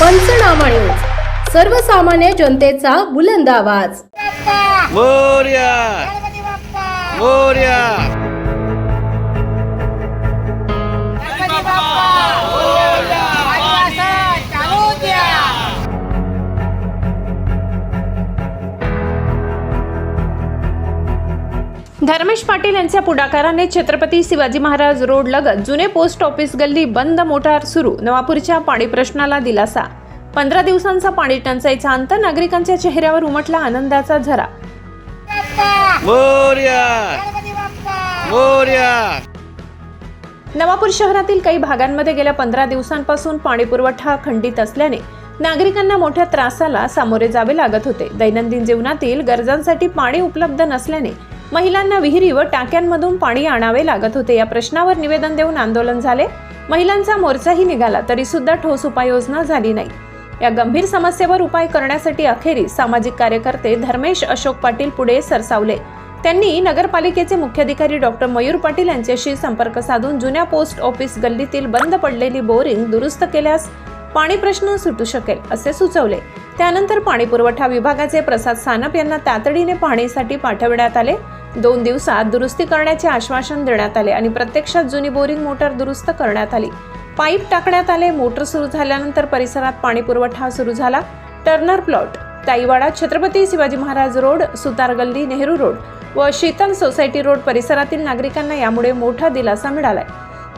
पंचनामा न्यूज. सर्वसामान्य जनतेचा बुलंद आवाज. मोर्या! मोर्या! धर्मेश पाटील यांच्या पुढाकाराने छत्रपती शिवाजी महाराज रोड लगत जुने पोस्ट ऑफिस गल्ली बंद मोटार सुरू. नवापूरच्या पाणी प्रश्नाला दिलासा. पंधरा दिवसांचा पाणी टंचाईचा अंत नागरिकांच्या चेहऱ्यावर उमटला आनंदाचा झरा. नवापूर शहरातील काही भागांमध्ये गेल्या पंधरा दिवसांपासून पाणी पुरवठा खंडित असल्याने नागरिकांना मोठ्या त्रासाला सामोरे जावे लागत होते. दैनंदिन जीवनातील गरजांसाठी पाणी उपलब्ध नसल्याने महिलांना विहिरी व टाक्यांमधून पाणी आणावे लागत होते. या प्रश्नावर निवेदन देऊन आंदोलन झाले. महिलांचा मोर्चाही निघाला तरी सुद्धा ठोस उपाययोजना झाली नाही. या गंभीर समस्येवर उपाय करण्यासाठी अखेरीस सामाजिक कार्यकर्ते धर्मेश अशोक पाटील पुढे सरसावले. त्यांनी नगरपालिकेचे मुख्याधिकारी डॉक्टर मयूर पाटील यांच्याशी संपर्क साधून जुन्या पोस्ट ऑफिस गल्लीतील बंद पडलेली बोरिंग दुरुस्त केल्यास पाणी प्रश्न सुटू शकेल असे सुचवले. त्यानंतर पाणी पुरवठा विभागाचे प्रसाद सानप यांना तातडीने पाहणीसाठी पाठविण्यात आले. दोन दिवसात दुरुस्ती करण्याचे आश्वासन देण्यात आले आणि प्रत्यक्षात जुनी बोरिंग मोटर दुरुस्त करण्यात आली. पाईप टाकण्यात आले मोटर सुरू झाल्यानंतर परिसरात पाणी पुरवठा सुरू झाला. Turner plot Taiwada Chhatrapati Shivaji Maharaj road Sutar Galli Nehru road व शीतल सोसायटी रोड परिसरातील नागरिकांना यामुळे मोठा दिलासा मिळालाय.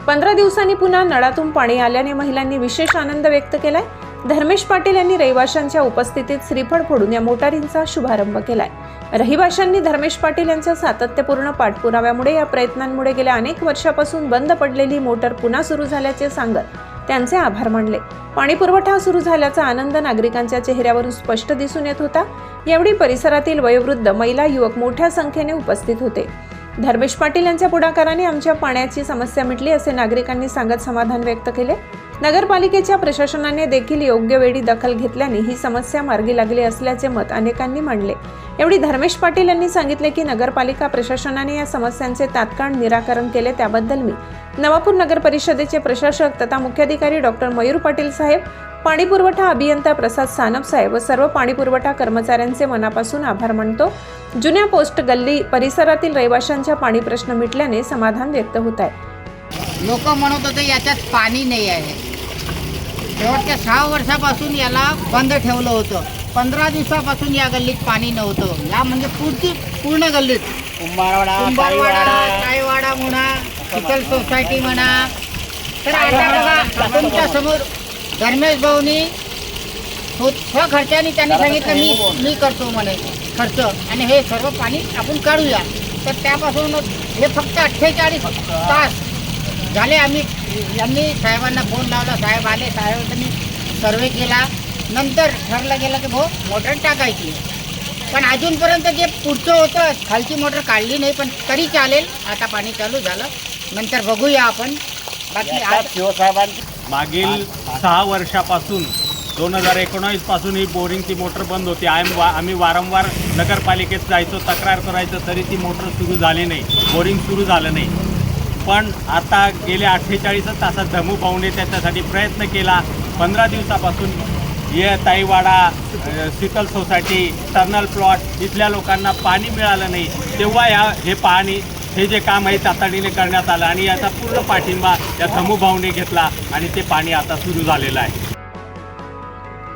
पंधरा दिवसांनी पुन्हा नळातून पाणी आल्याने महिलांनी विशेष आनंद व्यक्त केलाय. धर्मेश पाटील यांनी रहिवाशांच्या उपस्थितीत श्रीफळ फोडून या मोटारींचा शुभारंभ केलाय. रहिवाशांनी धर्मेश पाटील यांच्या सातत्यपूर्ण पाठपुराव्यामुळे या प्रयत्नांमुळे गेल्या अनेक वर्षापासून बंद पडलेली मोटर पुन्हा सुरू झाल्याचे सांगत त्यांचे आभार मानले. पाणी पुरवठा सुरू झाल्याचा आनंद नागरिकांच्या चेहऱ्यावरून स्पष्ट दिसून येत होता. यावेळी परिसरातील वयोवृद्ध महिला युवक मोठ्या संख्येने उपस्थित होते. धर्मेश पाटील यांच्या पुढाकाराने आमच्या पाण्याची समस्या मिटली असे नागरिकांनी सांगत समाधान व्यक्त केले. नगरपालिकेच्या प्रशासनाने देखील योग्य वेळी दखल घेतल्याने ही समस्या मार्गी लागली असल्याचे मत अनेकांनी मांडले. एवढी धर्मेश पाटील यांनी सांगितले की नगरपालिका प्रशासनाने या समस्यांचे तात्काळ निराकरण केले त्याबद्दल मी. नवापूर नगर परिषदेचे प्रशासक तथा मुख्याधिकारी डॉक्टर मयूर पाटील साहेब पाणी पुरवठा अभियंता प्रसाद सानप साहेब व सर्व पाणी पुरवठा कर्मचाऱ्यांचे मनापासून आभार मानतो. जुन्या पोस्ट गल्ली परिसरातील रहिवाशांच्या पाणी प्रश्न मिटल्याने समाधान व्यक्त होत आहे. लोक म्हणत होते याच्यात पाणी नाही आहे. शेवटच्या सहा वर्षापासून याला बंद ठेवलं होतं. पंधरा दिवसापासून या गल्लीत पाणी नव्हतं. या म्हणजे पुढची पूर्ण गल्लीत कुंभारवाडा कायवाडा म्हणा शीतल सोसायटी म्हणा. तर आता बघा तुमच्यासमोर धर्मेश भाऊनी स्व खर्चाने त्यांनी सांगितलं मी मी करतो म्हणे खर्च. आणि हे सर्व पाणी आपण काढूया. तर त्यापासून हे फक्त अठ्ठेचाळीस तास झाले आम्ही. यांनी साहेबांना फोन लावला. साहेब आले. साहेबांनी सर्वे केला. नंतर ठरलं गेलं की भाऊ मोटर टाकायची पण अजूनपर्यंत जे पुढचं होतं खालची मोटर काढली नाही पण तरी चालेल. आता पाणी चालू झालं. नंतर बघूया आपण. बाकी आज मागील सहा वर्षापासून दोन हजार एकोणावीसपासून ही बोरिंगची मोटर बंद होती. आम वा आम्ही वारंवार नगरपालिकेत जायचो तक्रार करायचो तरी ती मोटर सुरू झाली नाही. बोरिंग सुरू झालं नाही. पण आता गेल्या अठ्ठेचाळीसच तासात धमू पाहुणे त्याच्यासाठी प्रयत्न केला. पंधरा दिवसापासून ये ताईवाडा सिकल शीतल सोसायटी टर्नल प्लॉट इथल्या लोकांना पाणी मिळालं नाही. तेव्हा या हे पाणी हे जे काम आहे तातडीने करण्यात आलं आणि याचा पूर्ण पाठिंबा या धमू भाऊने घेतला आणि ते पाणी आता सुरू झालेलं आहे.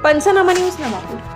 पंचनामा न्यूज नवापूर.